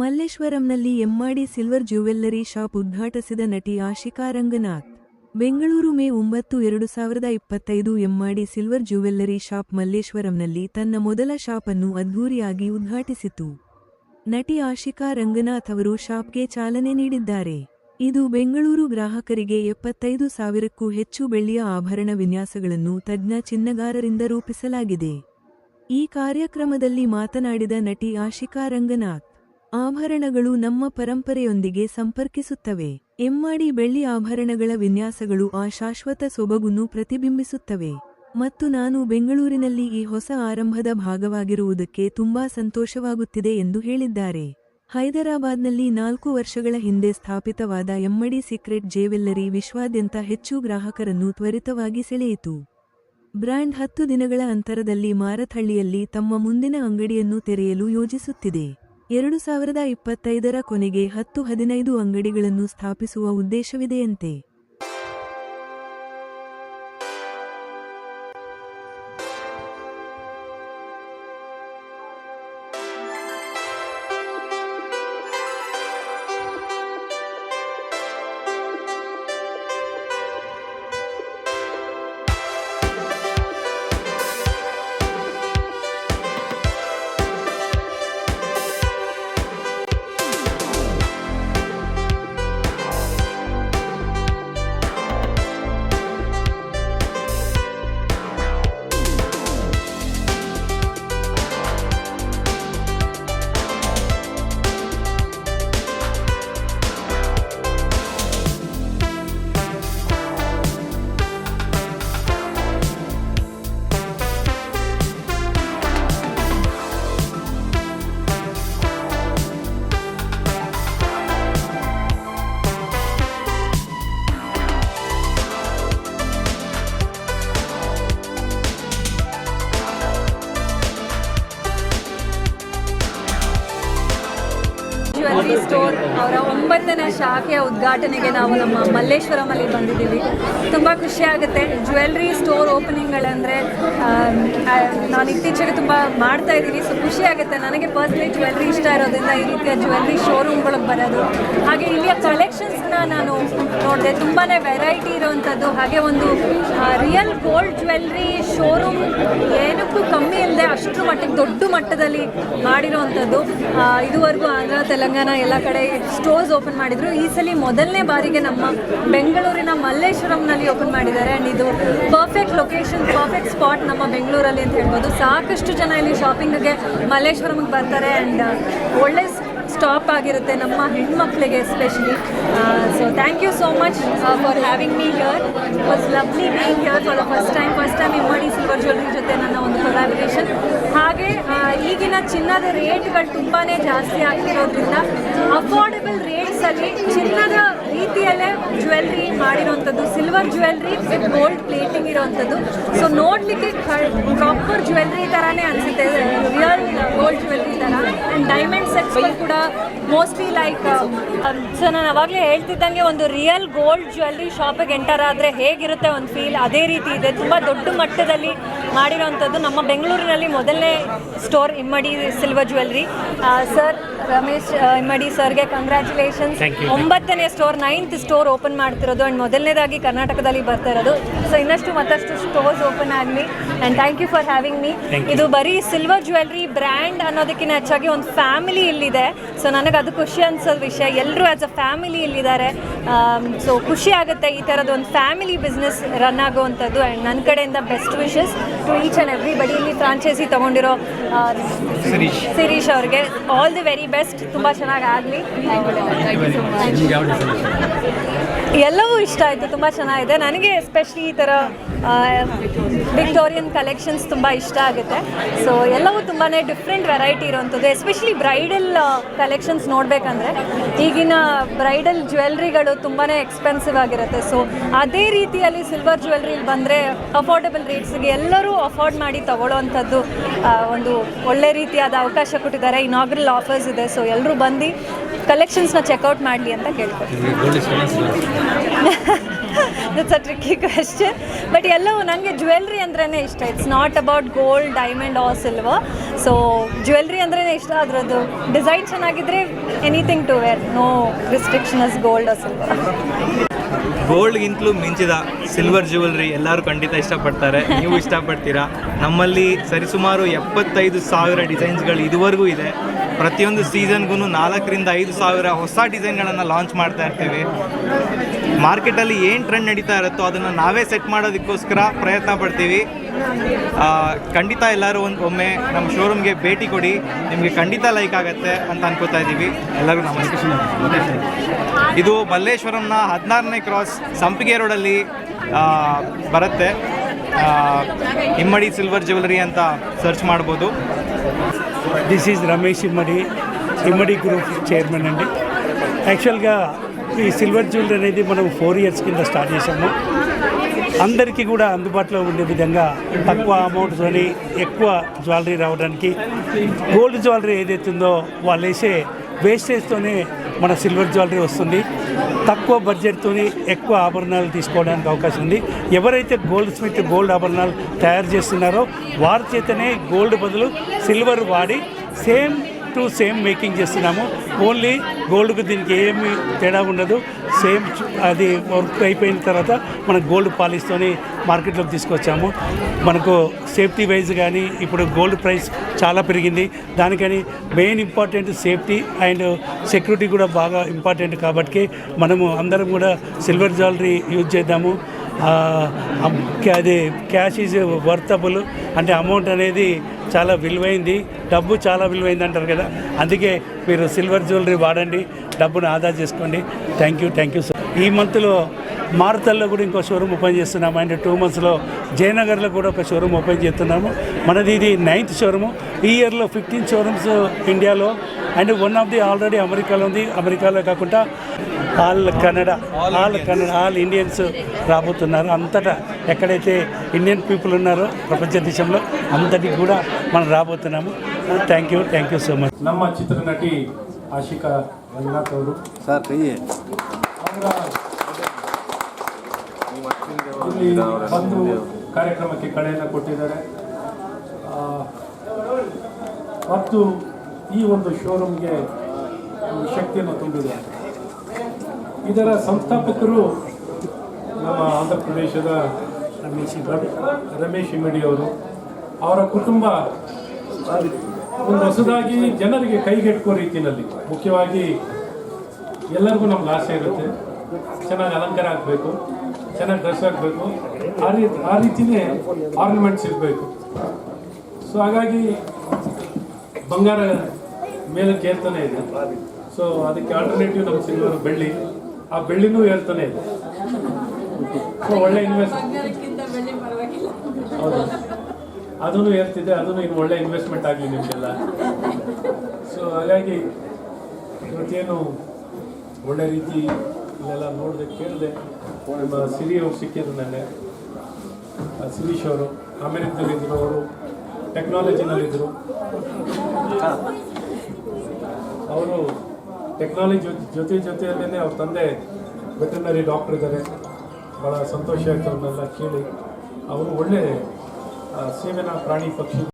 ಮಲ್ಲೇಶ್ವರಂನಲ್ಲಿ Emmadi silver jewellery shop ಉದ್ಘಾಟಿಸಿದ ನಟಿ ಆಶಿಕಾ ರಂಗನಾಥ್. ಬೆಂಗಳೂರು ಮೇ ಒಂಬತ್ತು ಎರಡು ಸಾವಿರದ ಇಪ್ಪತ್ತೈದು ಎಮ್ಮಾಡಿ ಸಿಲ್ವರ್ ಜ್ಯುವೆಲ್ಲರಿ ಶಾಪ್ ಮಲ್ಲೇಶ್ವರಂನಲ್ಲಿ ತನ್ನ ಮೊದಲ ಶಾಪ್ ಅನ್ನು ಅದ್ಧೂರಿಯಾಗಿ ಉದ್ಘಾಟಿಸಿತು. ನಟಿ ಆಶಿಕಾ ರಂಗನಾಥ್ ಅವರು ಶಾಪ್ಗೆ ಚಾಲನೆ ನೀಡಿದ್ದಾರೆ. ಇದು ಬೆಂಗಳೂರು ಗ್ರಾಹಕರಿಗೆ ಎಪ್ಪತ್ತೈದು ಸಾವಿರಕ್ಕೂ ಹೆಚ್ಚು ಬೆಳ್ಳಿಯ ಆಭರಣ ವಿನ್ಯಾಸಗಳನ್ನು ತಜ್ಞ ಚಿನ್ನಗಾರರಿಂದ ರೂಪಿಸಲಾಗಿದೆ. ಈ ಕಾರ್ಯಕ್ರಮದಲ್ಲಿ ಮಾತನಾಡಿದ ನಟಿ ಆಶಿಕಾ ರಂಗನಾಥ್ ಆಭರಣಗಳು ನಮ್ಮ ಪರಂಪರೆಯೊಂದಿಗೆ ಸಂಪರ್ಕಿಸುತ್ತವೆ. ಎಮ್ಮಾಡಿ ಬೆಳ್ಳಿ ಆಭರಣಗಳ ವಿನ್ಯಾಸಗಳು ಆ ಶಾಶ್ವತ ಸೊಬಗುನ್ನು ಪ್ರತಿಬಿಂಬಿಸುತ್ತವೆ. ಮತ್ತು ನಾನು ಬೆಂಗಳೂರಿನಲ್ಲಿ ಈ ಹೊಸ ಆರಂಭದ ಭಾಗವಾಗಿರುವುದಕ್ಕೆ ತುಂಬಾ ಸಂತೋಷವಾಗುತ್ತಿದೆ ಎಂದು ಹೇಳಿದ್ದಾರೆ. ಹೈದರಾಬಾದ್ನಲ್ಲಿ ನಾಲ್ಕು ವರ್ಷಗಳ ಹಿಂದೆ ಸ್ಥಾಪಿತವಾದ ಎಮ್ಮಡಿ ಸೀಕ್ರೆಟ್ ಜೇವೆಲ್ಲರಿ ವಿಶ್ವಾದ್ಯಂತ ಹೆಚ್ಚು ಗ್ರಾಹಕರನ್ನು ತ್ವರಿತವಾಗಿ ಸೆಳೆಯಿತು. ಬ್ರ್ಯಾಂಡ್ ಹತ್ತು ದಿನಗಳ ಅಂತರದಲ್ಲಿ ಮಾರಥಳ್ಳಿಯಲ್ಲಿ ತಮ್ಮ ಮುಂದಿನ ಅಂಗಡಿಯನ್ನು ತೆರೆಯಲು ಯೋಜಿಸುತ್ತಿದೆ. ಎರಡು ಸಾವಿರದ ಇಪ್ಪತ್ತೈದರ ಕೊನೆಗೆ ಹತ್ತು ಹದಿನೈದು ಅಂಗಡಿಗಳನ್ನು ಸ್ಥಾಪಿಸುವ ಉದ್ದೇಶವಿದೆಯಂತೆ. ಜ್ಯುವೆಲ್ರಿ ಸ್ಟೋರ್ ಅವರ ಒಂಬತ್ತನೇ ಶಾಖೆಯ ಉದ್ಘಾಟನೆಗೆ ನಾವು ನಮ್ಮ ಮಲ್ಲೇಶ್ವರಮಲ್ಲಿ ಬಂದಿದ್ದೀವಿ. ತುಂಬ ಖುಷಿ ಆಗುತ್ತೆ. ಜ್ಯುವೆಲ್ರಿ ಸ್ಟೋರ್ ಓಪನಿಂಗ್ಗಳಂದರೆ ನಾನು ಇತ್ತೀಚೆಗೆ ತುಂಬ ಮಾಡ್ತಾ ಇದ್ದೀನಿ. ಸೊ ಖುಷಿ ಆಗುತ್ತೆ. ನನಗೆ ಪರ್ಸ್ನಲಿ ಜ್ಯುವೆಲ್ರಿ ಇಷ್ಟ ಇರೋದ್ರಿಂದ ಈ ರೀತಿಯ ಜ್ಯುವೆಲ್ರಿ ಶೋರೂಮ್ಗಳಿಗೆ ಬರೋದು. ಹಾಗೆ ಇಲ್ಲಿಯ ಕಲೆಕ್ಷನ್ಸ್ನ ನಾನು ನೋಡಿದೆ. ತುಂಬಾ ವೆರೈಟಿ ಇರೋವಂಥದ್ದು. ಹಾಗೆ ಒಂದು ರಿಯಲ್ ಗೋಲ್ಡ್ ಜ್ಯುವೆಲ್ಲರಿ ಶೋರೂಮ್ ಏನಕ್ಕೂ ಕಮ್ಮಿ ಇಲ್ಲದೆ ಅಷ್ಟು ಮಟ್ಟಿಗೆ ದೊಡ್ಡ ಮಟ್ಟದಲ್ಲಿ ಮಾಡಿರೋವಂಥದ್ದು. ಇದುವರೆಗೂ ಆಂಧ್ರ, ತೆಲಂಗಾಣ ಎಲ್ಲ ಕಡೆ ಸ್ಟೋರ್ಸ್ ಓಪನ್ ಮಾಡಿದ್ರು. ಈ ಸಲ ಮೊದಲನೇ ಬಾರಿಗೆ ನಮ್ಮ ಬೆಂಗಳೂರಿನ ಮಲ್ಲೇಶ್ವರಂನಲ್ಲಿ ಓಪನ್ ಮಾಡಿದ್ದಾರೆ. ಆ್ಯಂಡ್ ಇದು ಪರ್ಫೆಕ್ಟ್ ಲೊಕೇಶನ್ ಪರ್ಫೆಕ್ಟ್ ಸ್ಪಾಟ್ ನಮ್ಮ ಬೆಂಗಳೂರಲ್ಲಿ ಅಂತ ಹೇಳ್ಬೋದು. ಸಾಕಷ್ಟು ಜನ ಇಲ್ಲಿ ಶಾಪಿಂಗ್ಗೆ ಮಲ್ಲೇಶ್ವರಂಗೆ ಬರ್ತಾರೆ. ಆ್ಯಂಡ್ ಒಳ್ಳೆ ಸ್ಟಾಪ್ ಆಗಿರುತ್ತೆ ನಮ್ಮ ಹೆಣ್ಮಕ್ಳಿಗೆ especially so thank you so much for having me here was lovely being here for the first time first time Immadi silver jewellery ಜೊತೆ ನನ್ನ ಒಂದು ಕೊಲಾಬ್ರೇಷನ್ ಹಾಗೆ ಈಗಿನ ಚಿನ್ನದ ರೇಟ್ಗಳು ತುಂಬಾ ಜಾಸ್ತಿ ಆಗ್ತಿರೋದ್ರಿಂದ ಅಫೋರ್ಡೆಬಲ್ ರೇಟ್ಸಲ್ಲಿ ಚಿನ್ನದ ರೀತಿಯಲ್ಲೇ jewellery ಮಾಡಿರೋವಂಥದ್ದು silver jewellery with gold plating ಇರೋವಂಥದ್ದು. So ನೋಡಲಿಕ್ಕೆ ಪ್ರಾಪರ್ ಜ್ಯುವೆಲ್ರಿ ಥರನೇ ಅನಿಸುತ್ತೆ. ರಿಯಲ್ ಗೋಲ್ಡ್ ಜ್ಯುವೆಲ್ರಿ ಥರ ಆ್ಯಂಡ್ ಡೈಮಂಡ್ ಸೆಟ್ಸ್ಗಳು ಕೂಡ ಮೋಸ್ಟ್ಲಿ ಲೈಕ್ ಸೊ ನಾನು ಅವಾಗಲೇ ಹೇಳ್ತಿದ್ದಂಗೆ ಒಂದು ರಿಯಲ್ ಗೋಲ್ಡ್ ಜ್ಯುವೆಲ್ರಿ ಶಾಪಿಗೆ ಎಂಟರ್ ಆದರೆ ಹೇಗಿರುತ್ತೆ ಒಂದು ಫೀಲ್ ಅದೇ ರೀತಿ ಇದೆ. ತುಂಬ ದೊಡ್ಡ ಮಟ್ಟದಲ್ಲಿ ಮಾಡಿರೋವಂಥದ್ದು ನಮ್ಮ ಬೆಂಗಳೂರಿನಲ್ಲಿ ಮೊದಲನೇ ಸ್ಟೋರ್ ಇಮ್ಮಡಿ ಸಿಲ್ವರ್ ಜ್ಯುವೆಲ್ರಿ ಸರ್ ರಮೇಶ್ ಇಮ್ಮಡಿ ಸರ್ಗೆ ಕಂಗ್ರ್ಯಾಚುಲೇಷನ್ಸ್ ಒಂಬತ್ತನೇ ಸ್ಟೋರ್ ನೈನ್ತ್ ಸ್ಟೋರ್ ಓಪನ್ ಮಾಡ್ತಿರೋದು ಆ್ಯಂಡ್ ಮೊದಲನೇದಾಗಿ ಕರ್ನಾಟಕದಲ್ಲಿ ಬರ್ತಾ ಇರೋದು. ಸೊ ಇನ್ನಷ್ಟು ಮತ್ತಷ್ಟು ಸ್ಟೋರ್ಸ್ ಓಪನ್ ಆಗಲಿ. And thank you for having me ಇದು ಬರೀ ಸಿಲ್ವರ್ ಜ್ಯುವೆಲ್ರಿ ಬ್ರ್ಯಾಂಡ್ ಅನ್ನೋದಕ್ಕಿಂತ ಹೆಚ್ಚಾಗಿ ಒಂದು ಫ್ಯಾಮಿಲಿ ಇಲ್ಲಿದೆ. ಸೊ ನನಗೆ ಅದು ಖುಷಿ ಅನ್ಸೋದು ವಿಷಯ. ಎಲ್ಲರೂ ಆ್ಯಸ್ ಅ ಫ್ಯಾಮಿಲಿ ಇಲ್ಲಿದ್ದಾರೆ. ಸೊ ಖುಷಿ ಆಗುತ್ತೆ ಈ ಥರದ್ದು ಒಂದು ಫ್ಯಾಮಿಲಿ ಬಿಸ್ನೆಸ್ ರನ್ ಆಗುವಂಥದ್ದು. ಆ್ಯಂಡ್ ನನ್ನ ಕಡೆಯಿಂದ best wishes to each and everybody ಇಲ್ಲಿ ಫ್ರಾಂಚೈಸಿ ತೊಗೊಂಡಿರೋ ಸಿರೀಶ್ ಅವ್ರಿಗೆ. ಆಲ್ ದಿ ವೆರಿ ಬೆಸ್ಟ್ ತುಂಬ ಚೆನ್ನಾಗಿ ಆಗಲಿ. ಎಲ್ಲವೂ ಇಷ್ಟ ಆಯಿತು, ತುಂಬ ಚೆನ್ನಾಗಿದೆ. ನನಗೆ ಎಸ್ಪೆಷಲಿ ಈ ಥರ ವಿಕ್ಟೋರಿಯನ್ ಕಲೆಕ್ಷನ್ಸ್ ತುಂಬ ಇಷ್ಟ ಆಗುತ್ತೆ. ಸೊ ಎಲ್ಲವೂ ತುಂಬಾ ಡಿಫ್ರೆಂಟ್ ವೆರೈಟಿ ಇರೋವಂಥದ್ದು. ಎಸ್ಪೆಷಲಿ ಬ್ರೈಡಲ್ ಕಲೆಕ್ಷನ್ಸ್ ನೋಡಬೇಕಂದ್ರೆ, ಈಗಿನ ಬ್ರೈಡಲ್ ಜ್ಯುವೆಲ್ರಿಗಳು ತುಂಬಾ ಎಕ್ಸ್ಪೆನ್ಸಿವ್ ಆಗಿರುತ್ತೆ. ಸೊ ಅದೇ ರೀತಿಯಲ್ಲಿ ಸಿಲ್ವರ್ ಜ್ಯುವೆಲ್ರಿ ಬಂದರೆ ಅಫೋರ್ಡೆಬಲ್ ರೇಟ್ಸ್ಗೆ ಎಲ್ಲರೂ ಅಫೋರ್ಡ್ ಮಾಡಿ ತಗೊಳ್ಳೋವಂಥದ್ದು ಒಂದು ಒಳ್ಳೆ ರೀತಿಯಾದ ಅವಕಾಶ ಕೊಟ್ಟಿದ್ದಾರೆ. ಇನಾಗ್ರಲ್ ಆಫರ್ಸ್ ಇದೆ. ಸೊ ಎಲ್ಲರೂ ಬಂದು ಕಲೆಕ್ಷನ್ಸ್ನ ಚೆಕ್ಔಟ್ ಮಾಡಲಿ ಅಂತ ಕೇಳ್ಕೊಳ್ತೀನಿ. That's a tricky question but ಎಲ್ಲವೂ ನನಗೆ ಜ್ಯುವೆಲ್ರಿ ಅಂದ್ರೇ ಇಷ್ಟ. It's not about gold diamond or silver so jewellery ಅಂದ್ರೇ ಇಷ್ಟ. ಅದರದ್ದು ಡಿಸೈನ್ ಚೆನ್ನಾಗಿದ್ರೆ anything to wear no restriction as gold or silver ಗೋಲ್ಡ್ಗಿಂತಲೂ ಮಿಂಚಿದ ಸಿಲ್ವರ್ ಜ್ಯುವೆಲ್ರಿ ಎಲ್ಲರೂ ಖಂಡಿತ ಇಷ್ಟಪಡ್ತಾರೆ. ನೀವು ಇಷ್ಟಪಡ್ತೀರಾ? ನಮ್ಮಲ್ಲಿ ಸರಿಸುಮಾರು ಎಪ್ಪತ್ತೈದು ಸಾವಿರ ಡಿಸೈನ್ಸ್ಗಳು ಇದುವರೆಗೂ ಇದೆ. ಪ್ರತಿಯೊಂದು ಸೀಸನ್ಗೂ ನಾಲ್ಕರಿಂದ ಐದು ಸಾವಿರ ಹೊಸ ಡಿಸೈನ್ಗಳನ್ನು ಲಾಂಚ್ ಮಾಡ್ತಾ ಇರ್ತೀವಿ. ಮಾರ್ಕೆಟಲ್ಲಿ ಏನು ಟ್ರೆಂಡ್ ನಡೀತಾ ಇರುತ್ತೋ ಅದನ್ನು ನಾವೇ ಸೆಟ್ ಮಾಡೋದಕ್ಕೋಸ್ಕರ ಪ್ರಯತ್ನ ಪಡ್ತೀವಿ. ಖಂಡಿತ ಎಲ್ಲರೂ ಒಂದು ಒಮ್ಮೆ ನಮ್ಮ ಶೋರೂಮ್ಗೆ ಭೇಟಿ ಕೊಡಿ. ನಿಮಗೆ ಖಂಡಿತ ಲೈಕ್ ಆಗುತ್ತೆ ಅಂತ ಅನ್ಕೋತಾ ಇದ್ದೀವಿ. ಎಲ್ಲರೂ ನಮಸ್ಕಾರ ಇದು ಮಲ್ಲೇಶ್ವರಂನ ಹದಿನಾರನೇ ಕ್ರಾಸ್ ಸಂಪಿಗೆ ರೋಡಲ್ಲಿ ಬರುತ್ತೆ. ಇಮ್ಮಡಿ ಸಿಲ್ವರ್ ಜ್ಯುವೆಲರಿ ಅಂತ ಸರ್ಚ್ ಮಾಡ್ಬೋದು. This is Ramesh Immadi Immadi group chairman అండి. యాక్చువల్గా ఈ సిల్వర్ జ్యువెలరీ అనేది మనం ఫోర్ ఇయర్స్ కింద స్టార్ట్ చేసాము అందరికీ కూడా అందుబాటులో ఉండే విధంగా తక్కువ అమౌంట్తోని ఎక్కువ జ్యువెలరీ రావడానికి గోల్డ్ జ్యువెలరీ ఏదైతుందో ఉందో వాళ్ళు వేసే వేస్టేజ్తోనే మన సిల్వర్ జ్యువెలరీ వస్తుంది. తక్కువ బడ్జెట్తో ఎక్కువ ఆభరణాలు తీసుకోవడానికి అవకాశం ఉంది. ఎవరైతే గోల్డ్ స్మిత్ గోల్డ్ ఆభరణాలు తయారు చేస్తున్నారో వారి చేతనే గోల్డ్ బదులు సిల్వర్ వాడి సేమ్ టు సేమ్ మేకింగ్ చేస్తున్నాము. ఓన్లీ గోల్డ్కు దీనికి ఏమి తేడా ఉండదు. సేమ్ అది వర్క్ అయిపోయిన తర్వాత మనం గోల్డ్ పాలిస్తోని మార్కెట్లోకి తీసుకొచ్చాము. మనకు సేఫ్టీ వైజ్ కానీ ఇప్పుడు గోల్డ్ ప్రైస్ చాలా పెరిగింది. దానికని main important safety and security కూడా బాగా ఇంపార్టెంట్ కాబట్టి మనము అందరం కూడా సిల్వర్ జ్యువెలరీ యూజ్ చేద్దాము. అది క్యాష్ ఈజ్ వర్తబుల్ అంటే అమౌంట్ అనేది చాలా విలువైంది. డబ్బు చాలా విలువైంది అంటారు కదా. అందుకే మీరు సిల్వర్ జ్యువెలరీ వాడండి డబ్బును ఆదా చేసుకోండి. Thank you thank you sir ఈ మంత్లో మారుతల్లో కూడా ఇంకో షోరూమ్ ఓపెన్ చేస్తున్నాము. అండ్ టూ మంత్స్లో జయనగర్లో కూడా ఒక షోరూమ్ ఓపెన్ చేస్తున్నాము. మనది ఇది నైన్త్ షోరూము ఈ ఇయర్లో ఫిఫ్టీన్ షోరూమ్స్ ఇండియాలో and one of the already అమెరికాలో ఉంది. అమెరికాలో కాకుండా all Kannada all Kannada all Indians రాబోతున్నారు అంతటా ఎక్కడైతే ఇండియన్ పీపుల్ ఉన్నారో ప్రపంచ దేశంలో అంతటికి కూడా మనం రాబోతున్నాము thank you thank you so much ನಮ್ಮ ಚಿತ್ರನಟಿ ಆಶಿಕಾ ರಂಗನಾಥ್ ಅವರು ಸರ್ ಕೈಯೇ ಅವರ ಇಲ್ಲಿ ಬಂದು ಕಾರ್ಯಕ್ರಮಕ್ಕೆ ಕಳೆಯನ್ನು ಕೊಟ್ಟಿದ್ದಾರೆ ಆ, ಮತ್ತು ಈ ಒಂದು ಶೋರೂಮ್ಗೆ ಒಂದು ಶಕ್ತಿಯನ್ನು ತುಂಬಿದೆ ಇದರ ಸಂಸ್ಥಾಪಕರು ನಮ್ಮ ಆಂಧ್ರ ಪ್ರದೇಶದ ರಮೇಶ್ ರಮೇಶ್ ಇಮಿಡಿ ಅವರು. ಅವರ ಕುಟುಂಬ ಒಂದು ಹೊಸದಾಗಿ ಜನರಿಗೆ ಕೈಗೆಟ್ಕೋ ರೀತಿಯಲ್ಲಿ, ಮುಖ್ಯವಾಗಿ ಎಲ್ಲರಿಗೂ ನಮ್ಗೆ ಆಸೆ ಇರುತ್ತೆ. ಚೆನ್ನಾಗಿ ಅಲಂಕಾರ ಆಗಬೇಕು, ಚೆನ್ನಾಗಿ ಡ್ರೆಸ್ ಆಗಬೇಕು ಆ ರೀತಿ ಆ ರೀತಿಯೇ ಆರ್ನಮೆಂಟ್ಸ್ ಇರಬೇಕು. ಸೊ ಹಾಗಾಗಿ ಬಂಗಾರ ಮೇಲೆ ಕೇಳ್ತಾನೆ ಇದೆ. ಸೊ ಅದಕ್ಕೆ ಆಲ್ಟರ್ನೇಟಿವ್ ನಮ್ಮ ಸಿಲ್ವರ್ ಬೆಳ್ಳಿ. ಆ ಬೆಳ್ಳಿನೂ ಹೇಳ್ತಾನೆ ಇದೆ. ಸೊ ಒಳ್ಳೆ ಇನ್ವೆಸ್ಟ್ ಹೌದು. ಅದನ್ನು ಹೇಳ್ತಿದ್ದೆ ಅದನ್ನು ಇನ್ನು ಒಳ್ಳೆ ಇನ್ವೆಸ್ಟ್ಮೆಂಟ್ ಆಗಲಿ ನಿಮಗೆಲ್ಲ. ಸೊ ಹಾಗಾಗಿ ಇವತ್ತೇನು ಒಳ್ಳೆ ರೀತಿ ಇಲ್ಲೆಲ್ಲ ನೋಡಿದೆ ಕೇಳಿದೆ. ನಮ್ಮ ಸಿರಿ ಅವ್ರು ಸಿಕ್ಕಿದ್ರು ನನಗೆ ಸಿರೀಶ್ ಅವರು ಅಮೆರಿಕದಲ್ಲಿದ್ದರು ಅವರು ಟೆಕ್ನಾಲಜಿನಲ್ಲಿದ್ದರು ಅವರು ಟೆಕ್ನಾಲಜಿ ಜೊತೆ ಜೊತೆಯಲ್ಲೇ ಅವ್ರ ತಂದೆ ವೆಟರ್ನರಿ ಡಾಕ್ಟರ್ ಇದ್ದಾರೆ. ಭಾಳ ಸಂತೋಷ ಆಯ್ತು ಅವ್ರನ್ನೆಲ್ಲ ಕೇಳಿ. ಅವರು ಒಳ್ಳೆ ಸೇವೆನ ಪ್ರಾಣಿ ಪಕ್ಷಿ.